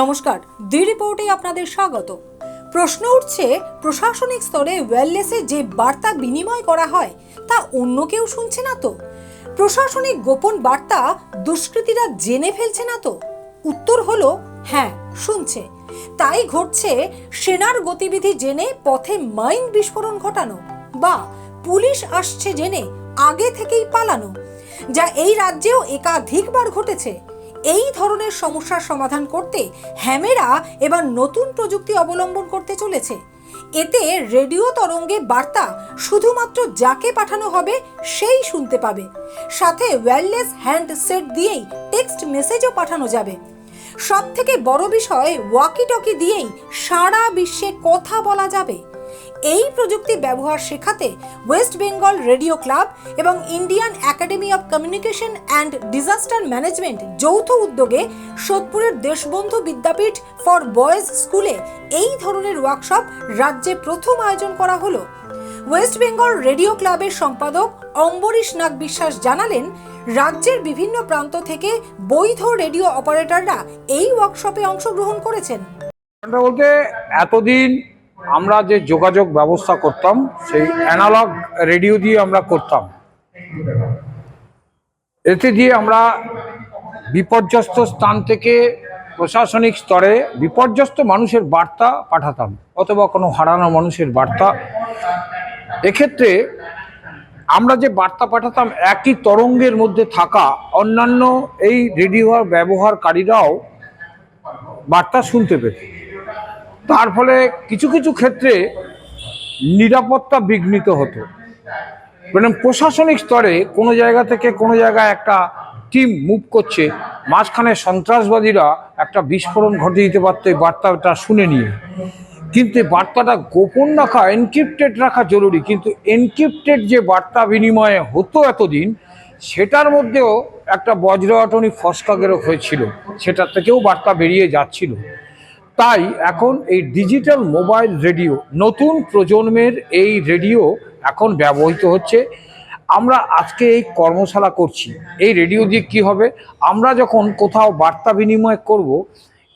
নমস্কার দি রিপোর্টে আপনাদের স্বাগত। প্রশ্ন উঠছে, প্রশাসনিক স্তরে ওয়েলনেসে যে বার্তা বিনিময় করা হয়, তা অন্য কেউ শুনছে না তো? প্রশাসনিক গোপন বার্তা দুষ্কৃতীরা জেনে ফেলছে না তো? উত্তর হলো হ্যাঁ শুনছে। তাই ঘটছে, সেনার গতিবিধি জেনে পথে মাইন বিস্ফোরণ ঘটানো বা পুলিশ আসছে জেনে আগে থেকেই পালানো, যা এই রাজ্যেও একাধিকবার ঘটেছে। এই ধরনের সমস্যার সমাধান করতে হ্যামেরা এবার নতুন প্রযুক্তি অবলম্বন করতে চলেছে। এতে রেডিও তরঙ্গে বার্তা শুধুমাত্র যাকে পাঠানো হবে সেই শুনতে পাবে। সাথে ওয়্যারলেস হ্যান্ডসেট দিয়েই টেক্সট মেসেজও পাঠানো যাবে। সব থেকে বড় বিষয় ওয়াকি টকি দিয়েই সারা বিশ্বে কথা বলা যাবে। এই প্রযুক্তি ব্যবহার শেখাতে ওয়েস্ট বেঙ্গল রেডিও ক্লাব এবং Indian academy of communication and disaster management যৌথ উদ্যোগে সোদপুরের দেশবন্ধু বিদ্যাপীঠ ফর বয়েজ স্কুলে এই ধরনের ওয়ার্কশপ রাজ্যে প্রথম আয়োজন করা হলো। ওয়েস্ট বেঙ্গল রেডিও ক্লাবের সম্পাদক অম্বরীশ নাগ বিশ্বাস জানালেন, রাজ্যের বিভিন্ন প্রান্ত থেকে বৈধ রেডিও অপারেটররা এই ওয়ার্কশপে অংশগ্রহণ করেছেন। বলতে এতদিন আমরা যে যোগাযোগ ব্যবস্থা করতাম, সেই অ্যানালগ রেডিও দিয়ে আমরা করতাম। এতে দিয়ে আমরা বিপর্যস্ত স্থান থেকে প্রশাসনিক স্তরে বিপর্যস্ত মানুষের বার্তা পাঠাতাম, অথবা কোনো হারানো মানুষের বার্তা। এক্ষেত্রে আমরা যে বার্তা পাঠাতাম, একই তরঙ্গের মধ্যে থাকা অন্যান্য এই রেডিওর ব্যবহারকারীরাও বার্তা শুনতে পেত। তার ফলে কিছু কিছু ক্ষেত্রে নিরাপত্তা বিঘ্নিত হতো। মানে প্রশাসনিক স্তরে কোনো জায়গা থেকে কোনো জায়গায় একটা টিম মুভ করছে, মাঝখানে সন্ত্রাসবাদীরা একটা বিস্ফোরণ ঘটে দিতে পারতো এই বার্তাটা শুনে নিয়ে। কিন্তু বার্তাটা গোপন রাখা এনক্রিপ্টেড রাখা জরুরি। কিন্তু এনক্রিপ্টেড যে বার্তা বিনিময়ে হতো এতদিন, সেটার মধ্যেও একটা বজ্রঅটনি ফসকাগেরও হয়েছিল। সেটার থেকেও বার্তা বেরিয়ে যাচ্ছিল। তাই এখন এই ডিজিটাল মোবাইল রেডিও, নতুন প্রজন্মের এই রেডিও এখন ব্যবহৃত হচ্ছে। আমরা আজকে এই কর্মশালা করছি। এই রেডিও দিয়ে কি হবে? আমরা যখন কোথাও বার্তা বিনিময় করব,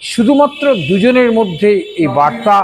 শুধুমাত্র দুজনের মধ্যে এই বার্তা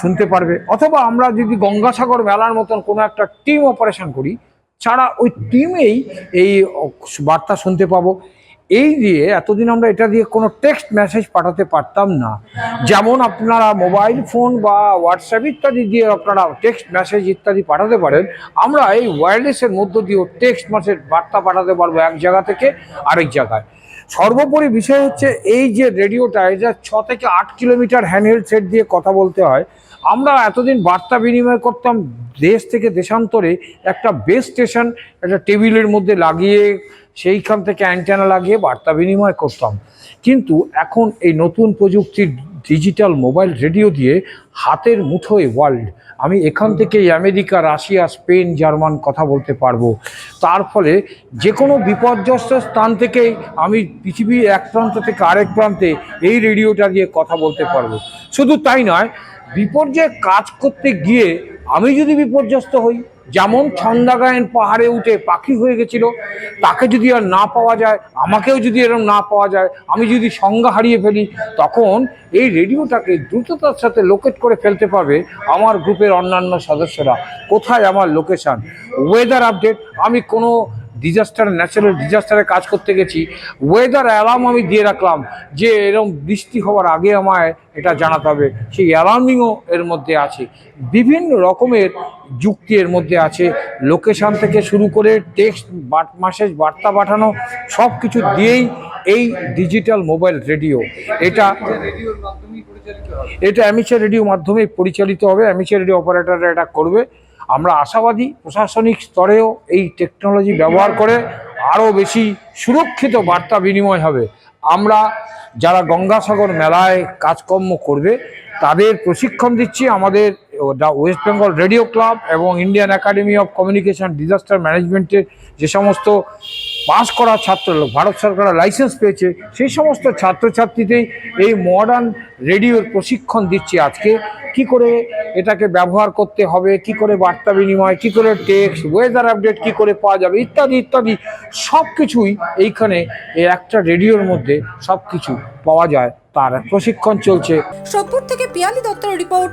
শুনতে পারবে। অথবা আমরা যদি গঙ্গাসাগর মেলার মতন কোনো একটা টিম অপারেশন করি, ছাড়া ওই টিমেই এই বার্তা শুনতে পাবো। এই দিয়ে এতদিন আমরা এটা দিয়ে কোনো টেক্সট মেসেজ পাঠাতে পারতাম না। যেমন আপনারা মোবাইল ফোন বা হোয়াটসঅ্যাপ ইত্যাদি দিয়ে আপনারা টেক্সট মেসেজ ইত্যাদি পাঠাতে পারেন, আমরা এই ওয়্যারলেসের মধ্য দিয়েও টেক্সট মেসেজ বার্তা পাঠাতে পারব এক জায়গা থেকে আরেক জায়গায়। সর্বোপরি বিষয় হচ্ছে এই যে রেডিওটা এটা ছ থেকে আট কিলোমিটার হ্যান্ডহেল্ড সেট দিয়ে কথা বলতে হয়, আমরা এতদিন বার্তা বিনিময় করতাম দেশ থেকে দেশান্তরে একটা বেস স্টেশন একটা টেবিলের মধ্যে লাগিয়ে সেইখান থেকে অ্যান্টেনা লাগিয়ে বার্তা বিনিময় করতাম। কিন্তু এখন এই নতুন প্রযুক্তির ডিজিটাল মোবাইল রেডিও দিয়ে হাতের মুঠোয় ওয়ার্ল্ড আমি এখান থেকেই আমেরিকা, রাশিয়া, স্পেন, জার্মান কথা বলতে পারব। তার ফলে যে কোনো বিপর্যস্ত স্থান থেকেই আমি পৃথিবীর এক প্রান্ত থেকে আরেক প্রান্তে এই রেডিওটা দিয়ে কথা বলতে পারব। শুধু তাই নয়, বিপর্যয়ে কাজ করতে গিয়ে আমি যদি বিপর্যস্ত হই যেমন ছন্দাগায়ন পাহাড়ে উঠে পাখি হয়ে গেছিল, তাকে যদি আর না পাওয়া যায়, আমাকেও যদি এরকম না পাওয়া যায়, আমি যদি সংজ্ঞা হারিয়ে ফেলি, তখন এই রেডিওটাকে দ্রুততার সাথে লোকেট করে ফেলতে পারবে আমার গ্রুপের অন্যান্য সদস্যরা। কোথায় আমার লোকেশান ওয়েদার আপডেট আমি কোনো ডিজাস্টার ন্যাচারাল ডিজাস্টারে কাজ করতে গেছি। ওয়েদার অ্যালার্ম আমি দিয়ে রাখলাম যে এরকম বৃষ্টি হওয়ার আগে আমায় এটা জানাতে হবে। সেই অ্যালার্মিংও এর মধ্যে আছে। বিভিন্ন রকমের যুক্তি এর মধ্যে আছে। লোকেশান থেকে শুরু করে টেক্সট মাসেজ বার্তা পাঠানো সব কিছু দিয়েই এই ডিজিটাল মোবাইল রেডিও এটা এটা অ্যামিচার রেডিও মাধ্যমে পরিচালিত হবে। অ্যামিচার রেডিও অপারেটাররা এটা করবে। আমরা আশাবাদী প্রশাসনিক স্তরেও এই টেকনোলজি ব্যবহার করে আরও বেশি সুরক্ষিত বার্তা বিনিময় হবে। আমরা যারা গঙ্গাসাগর মেলায় কাজকর্ম করবে, তাদের প্রশিক্ষণ দিচ্ছি আমাদের ওয়েস্ট বেঙ্গল রেডিও ক্লাব এবং Indian academy of communication disaster ম্যানেজমেন্টের যে সমস্ত পাস করা ছাত্র ভারত সরকারের লাইসেন্স পেয়েছে, সেই সমস্ত ছাত্রছাত্রীতেই এই মডার্ন রেডিওর প্রশিক্ষণ দিচ্ছি আজকে। কি করে এটাকে ব্যবহার করতে হবে, কি করে বার্তা বিনিময়, কি করে টেক্সট ওয়েদার আপডেট কি করে পাওয়া যাবে, ইত্যাদি ইত্যাদি সব কিছুই এইখানে এই একটা রেডিওর মধ্যে সব কিছু পাওয়া যায়। তার প্রশিক্ষণ চলছে। সোদপুর থেকে পিয়ালি দত্তের রিপোর্ট